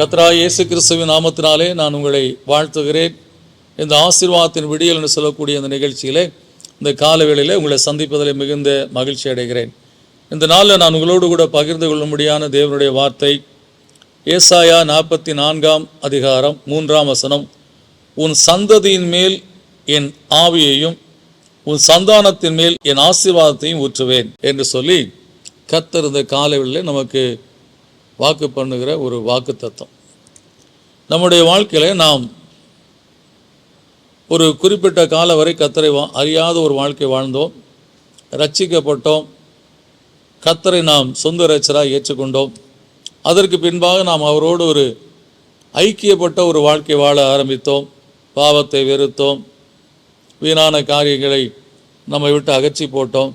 கத்ரா இயேசு கிறிஸ்துவின் நாமத்தினாலே நான் உங்களை வாழ்த்துகிறேன். இந்த ஆசீர்வாதத்தின் விடியல் என்று சொல்லக்கூடிய இந்த நிகழ்ச்சியிலே இந்த காலவேளையிலே உங்களை சந்திப்பதில் மிகுந்த மகிழ்ச்சி அடைகிறேன். இந்த நாளில் நான் உங்களோடு கூட பகிர்ந்து கொள்ளும்படியான தேவனுடைய வார்த்தை ஏசாயா நாற்பத்தி நான்காம் அதிகாரம் மூன்றாம் வசனம். உன் சந்ததியின் மேல் என் ஆவியையும் உன் சந்தானத்தின் மேல் என் ஆசீர்வாதத்தையும் ஊற்றுவேன் என்று சொல்லி கத்தர் இந்த காலவெளியில் நமக்கு வாக்கு பண்ணுகிற ஒரு வாக்கு தத்துவம் நம்முடைய வாழ்க்கையில நாம் ஒரு குறிப்பிட்ட காலம் வரை கத்தரை வா அறியாத ஒரு வாழ்க்கை வாழ்ந்தோம். ரட்சிக்கப்பட்டோம். கத்தரை நாம் சொந்த ரச்சராக ஏற்றுக்கொண்டோம். அதற்கு பின்பாக நாம் அவரோடு ஒரு ஐக்கியப்பட்ட ஒரு வாழ்க்கை வாழ ஆரம்பித்தோம். பாவத்தை வெறுத்தோம். வீணான காரியங்களை நம்மை விட்டு அகற்றி போட்டோம்.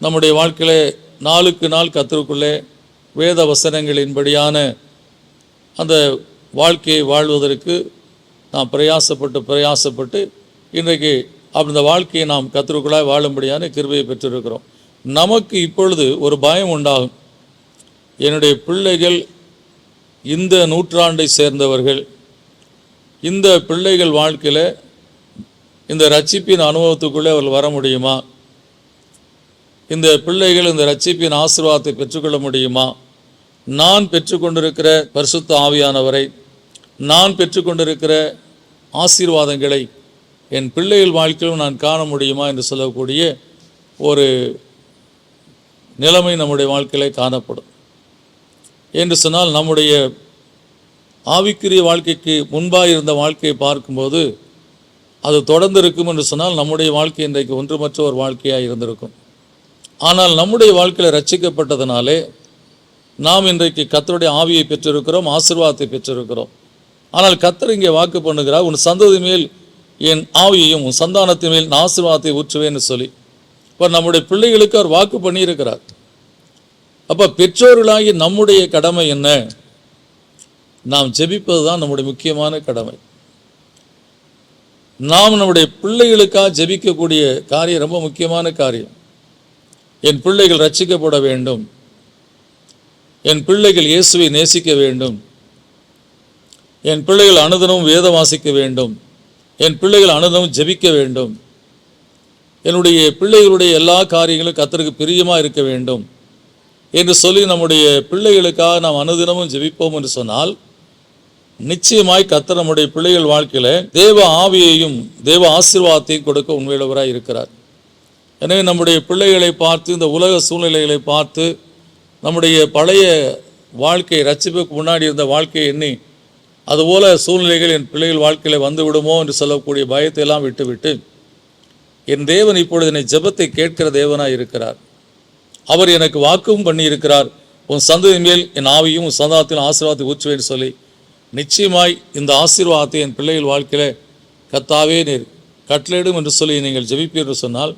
நம்முடைய வாழ்க்கையிலே நாளுக்கு நாள் கத்திற்குள்ளே வேத வசனங்களின்படியான அந்த வாழ்க்கையை வாழ்வதற்கு நாம் பிரயாசப்பட்டு பிரயாசப்பட்டு இன்றைக்கு அந்த வாழ்க்கையை நாம் கத்தருக்குள்ளாய் வாழும்படியான கிருபையை பெற்றிருக்கிறோம். நமக்கு இப்பொழுது ஒரு பயம் உண்டாகும். என்னுடைய பிள்ளைகள் இந்த நூற்றாண்டை சேர்ந்தவர்கள் இந்த பிள்ளைகள் வாழ்க்கையில் இந்த ரட்சிப்பின் அனுபவத்துக்குள்ளே அவர்கள் வர முடியுமா? இந்த பிள்ளைகள் இந்த ரட்சிப்பின் ஆசீர்வாதத்தை பெற்றுக்கொள்ள முடியுமா? நான் பெற்றுக்கொண்டிருக்கிற பரிசுத்த ஆவியானவரை நான் பெற்றுக்கொண்டிருக்கிற ஆசீர்வாதங்களை என் பிள்ளைகள் வாழ்க்கையிலும் நான் காண முடியுமா என்று சொல்லக்கூடிய ஒரு நிலைமை நம்முடைய வாழ்க்கையிலே காணப்படும். என்று சொன்னால் நம்முடைய ஆவிக்குரிய வாழ்க்கைக்கு முன்பாக இருந்த வாழ்க்கையை பார்க்கும்போது அது தொடர்ந்து இருக்கும் என்று சொன்னால் நம்முடைய வாழ்க்கை இன்றைக்கு ஒன்றுமற்ற ஒரு வாழ்க்கையாக இருந்திருக்கும். ஆனால் நம்முடைய வாழ்க்கையில் ரட்சிக்கப்பட்டதுனாலே நாம் இன்றைக்கு கத்தருடைய ஆவியை பெற்றிருக்கிறோம் ஆசீர்வாதத்தை பெற்றிருக்கிறோம். ஆனால் கத்தர் இங்கே வாக்கு பண்ணுகிறார் உன் சந்ததி மேல் என் ஆவியையும் உன் சந்தானத்தின் மேல் நான் ஆசீர்வாதத்தை ஊற்றுவேன்னு சொல்லி. இப்போ நம்முடைய பிள்ளைகளுக்கு அவர் வாக்கு பண்ணியிருக்கிறார். அப்போ பெற்றோர்களாகி நம்முடைய கடமை என்ன? நாம் ஜெபிப்பது தான் நம்முடைய முக்கியமான கடமை. நாம் நம்முடைய பிள்ளைகளுக்காக ஜெபிக்கக்கூடிய காரியம் ரொம்ப முக்கியமான காரியம். என் பிள்ளைகள் ரட்சிக்கப்பட வேண்டும். என் பிள்ளைகள் இயேசுவை நேசிக்க வேண்டும். என் பிள்ளைகள் அனுதினமும் வேதம் வாசிக்க வேண்டும். என் பிள்ளைகள் அனுதினமும் ஜெபிக்க வேண்டும். என்னுடைய பிள்ளைகளுடைய எல்லா காரியங்களும் கத்தருக்கு பிரியமாக இருக்க வேண்டும். என்று சொல்லி நம்முடைய பிள்ளைகளுக்காக நாம் அனுதினமும் ஜெபிப்போம் என்று சொன்னால் நிச்சயமாய் கத்தர் நம்முடைய பிள்ளைகள் வாழ்க்கையில் தேவ ஆவியையும் தேவ ஆசீர்வாதத்தையும் கொடுக்க உண்மையுள்ளவராக இருக்கிறார். எனவே நம்முடைய பிள்ளைகளை பார்த்து இந்த உலக சூழ்நிலைகளை பார்த்து நம்முடைய பழைய வாழ்க்கை ரட்சிப்புக்கு முன்னாடி இருந்த வாழ்க்கையை எண்ணி அதுபோல சூழ்நிலைகள் என் பிள்ளைகள் வாழ்க்கையில் வந்துவிடுமோ என்று சொல்லக்கூடிய பயத்தை எல்லாம் விட்டுவிட்டு என் தேவன் இப்பொழுது என்னை ஜெபத்தை கேட்கிற தேவனாய் இருக்கிறார். அவர் எனக்கு வாக்கும் பண்ணி இருக்கிறார் உன் சந்ததி மேல் என் ஆவியும் உன் சந்தாத்தின் ஆசீர்வாதத்தை ஊற்றுவேன்னு சொல்லி நிச்சயமாய் இந்த ஆசீர்வாதத்தை என் பிள்ளைகள் வாழ்க்கையில் கத்தாவே நீர் கட்டளையிடும் என்று சொல்லி நீங்கள் ஜெபிப்பீர் என்று சொன்னால்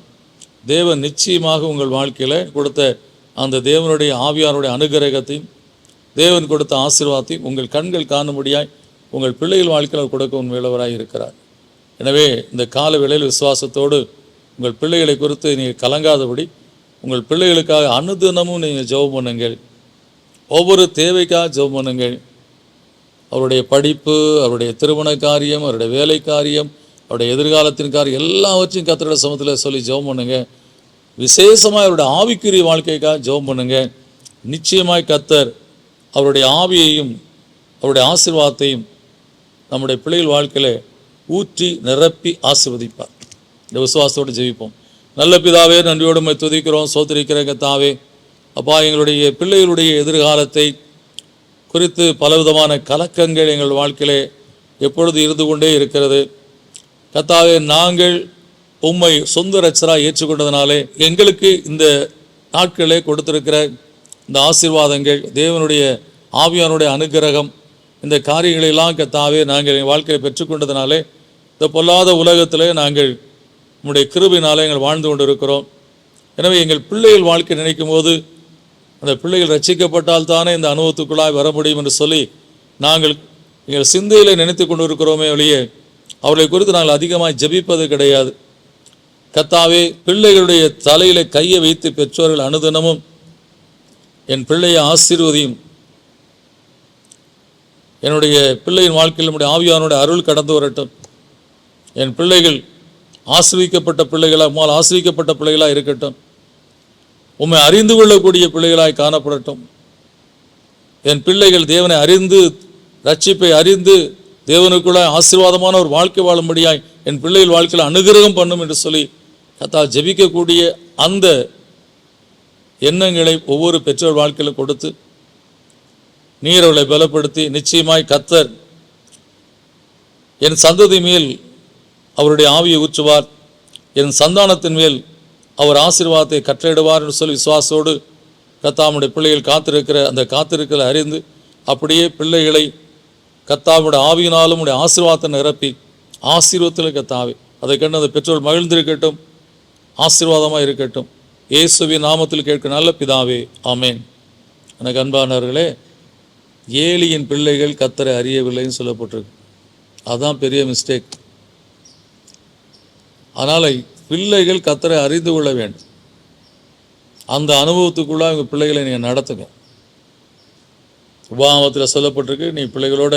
தேவன் நிச்சயமாக உங்கள் வாழ்க்கையில் கொடுத்த அந்த தேவனுடைய ஆவியாருடைய அனுகிரகத்தையும் தேவன் கொடுத்த ஆசீர்வாதத்தையும் உங்கள் கண்கள் காணும்படியாய் உங்கள் பிள்ளைகள் வாழ்க்கையில் அவர் கொடுக்க உண்மையுள்ளவராக இருக்கிறார். எனவே இந்த கால வேளையில் விசுவாசத்தோடு உங்கள் பிள்ளைகளை குறித்து நீங்கள் கலங்காதபடி உங்கள் பிள்ளைகளுக்காக அனுதினமும் நீங்கள் ஜெபம் பண்ணுங்கள். ஒவ்வொரு தேவைக்காக ஜெபம் பண்ணுங்கள். அவருடைய படிப்பு அவருடைய திருமண காரியம் அவருடைய வேலை காரியம் அவருடைய எதிர்காலத்தின் காரியம் எல்லாவற்றையும் கத்தரோட சமத்தில் சொல்லி ஜெபம் பண்ணுங்க. விசேஷமாக அவருடைய ஆவிக்குரிய வாழ்க்கைக்காக ஜெபம் பண்ணுங்க. நிச்சயமாய் கத்தர் அவருடைய ஆவியையும் அவருடைய ஆசீர்வாதத்தையும் நம்முடைய பிள்ளைகள் வாழ்க்கையில ஊற்றி நிரப்பி ஆசிர்வதிப்பார். இந்த விசுவாசத்தோடு ஜெயிப்போம் நல்ல பிதாவே நன்றியோடு துதிக்கிறோம். சோத்திரிக்கிற கத்தாவே அப்பா எங்களுடைய பிள்ளைகளுடைய எதிர்காலத்தை குறித்து பலவிதமான கலக்கங்கள் எங்கள் வாழ்க்கையிலே எப்பொழுது இருந்து கொண்டே இருக்கிறது. கத்தாவே நாங்கள் உம்மை சொந்த ரச்சராக ஏற்றுக்கொண்டதுனாலே எங்களுக்கு இந்த நாட்களே கொடுத்திருக்கிற இந்த ஆசீர்வாதங்கள் தேவனுடைய ஆவியானுடைய அனுக்கிரகம் இந்த காரியங்களெல்லாம் கத்தாவே நாங்கள் எங்கள் வாழ்க்கையை பெற்றுக்கொண்டதுனாலே இந்த பொல்லாத உலகத்திலே நாங்கள் உங்களுடைய கிருபினாலே எங்கள் வாழ்ந்து கொண்டிருக்கிறோம். எனவே எங்கள் பிள்ளைகள் வாழ்க்கை நினைக்கும் போது அந்த பிள்ளைகள் ரட்சிக்கப்பட்டால் தானே இந்த அனுபவத்துக்குள்ளாய் வர முடியும் என்று சொல்லி நாங்கள் எங்கள் சிந்தையில் நினைத்து கொண்டு இருக்கிறோமே ஒழிய அவர்களை குறித்து நாங்கள் அதிகமாக ஜெபிப்பது கிடையாது. கத்தாவே பிள்ளைகளுடைய தலையில கையை வைத்து பெற்றோர்கள் அனுதினமும் என் பிள்ளையை ஆசீர்வதியும் என்னுடைய பிள்ளையின் வாழ்க்கையில் நம்முடைய ஆவியானுடைய அருள் கடந்து வரட்டும். என் பிள்ளைகள் ஆசிரியக்கப்பட்ட பிள்ளைகளாக உம்மால் ஆசிரியக்கப்பட்ட பிள்ளைகளாக இருக்கட்டும். உம்மை அறிந்து கொள்ளக்கூடிய பிள்ளைகளாய் காணப்படட்டும். என் பிள்ளைகள் தேவனை அறிந்து ரட்சிப்பை அறிந்து தேவனுக்குள்ள ஆசீர்வாதமான ஒரு வாழ்க்கை வாழும்படியாய் என் பிள்ளைகள் வாழ்க்கையில் அனுகிரகம் பண்ணும் என்று சொல்லி கத்தா ஜெபிக்கக்கூடிய அந்த எண்ணங்களை ஒவ்வொரு பெற்றோர் வாழ்க்கையில் கொடுத்து நீர் அவளை பலப்படுத்தி நிச்சயமாய் கத்தர் என் சந்ததி மேல் அவருடைய ஆவியை ஊற்றுவார். என் சந்தானத்தின் மேல் அவர் ஆசீர்வாதத்தை கட்டளையிடுவார் என்று சொல்லி விசுவாசோடு கத்தாமுடைய பிள்ளைகள் காத்திருக்கிற அந்த காத்திருக்கிற அறிந்து அப்படியே பிள்ளைகளை கத்தாவுடைய ஆவியினாலும் உடைய ஆசீர்வாதத்தை நிரப்பி ஆசீர்வத்தில் கத்தாவே. அதை கண்டு அந்த பெற்றோர் மகிழ்ந்திருக்கட்டும் ஆசீர்வாதமாக இருக்கட்டும். இயேசுவின் நாமத்தில் கேட்க நல்ல பிதாவே ஆமேன். எனக்கு அன்பானவர்களே ஏலியின் பிள்ளைகள் கத்தரை அறியவில்லைன்னு சொல்லப்பட்டிருக்கு. அதுதான் பெரிய மிஸ்டேக் அதனால் பிள்ளைகள் கத்தரை அறிந்து கொள்ள வேண்டும். அந்த அனுபவத்துக்குள்ளே அவங்க பிள்ளைகளை நீங்கள் நடத்துங்க. உபாமத்தில் சொல்லப்பட்டிருக்கு நீ பிள்ளைகளோட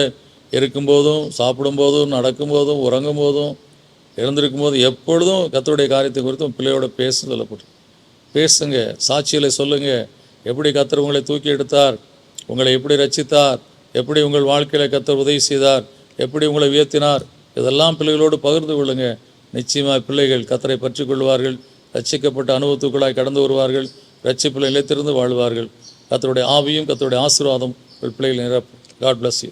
இருக்கும்போதும் சாப்பிடும்போதும் நடக்கும்போதும் உறங்கும் போதும் எழுந்திருக்கும் போதும் எப்பொழுதும் கத்தருடைய காரியத்தை குறித்து பிள்ளையோட பேச சொல்லப்பட்டிருக்கு. பேசுங்க சாட்சிகளை சொல்லுங்கள் எப்படி கத்தர் உங்களை தூக்கி எடுத்தார்? உங்களை எப்படி ரச்சித்தார் எப்படி உங்கள் வாழ்க்கையில் கத்தர் உதவி செய்தார்? எப்படி உங்களை உயர்த்தினார்? இதெல்லாம் பிள்ளைகளோடு பகிர்ந்து கொள்ளுங்க. நிச்சயமாக பிள்ளைகள் கத்தரை பற்றி கொள்வார்கள் ரச்சிக்கப்பட்ட அனுபவத்துக்குள்ளாய் கடந்து வருவார்கள். ரட்சிப்பில் நிலைத்திருந்து வாழ்வார்கள். கத்தருடைய ஆவியும் கத்தருடைய ஆசீர்வாதம் உங்கள் பிள்ளைகள் நிரப்பும். God bless you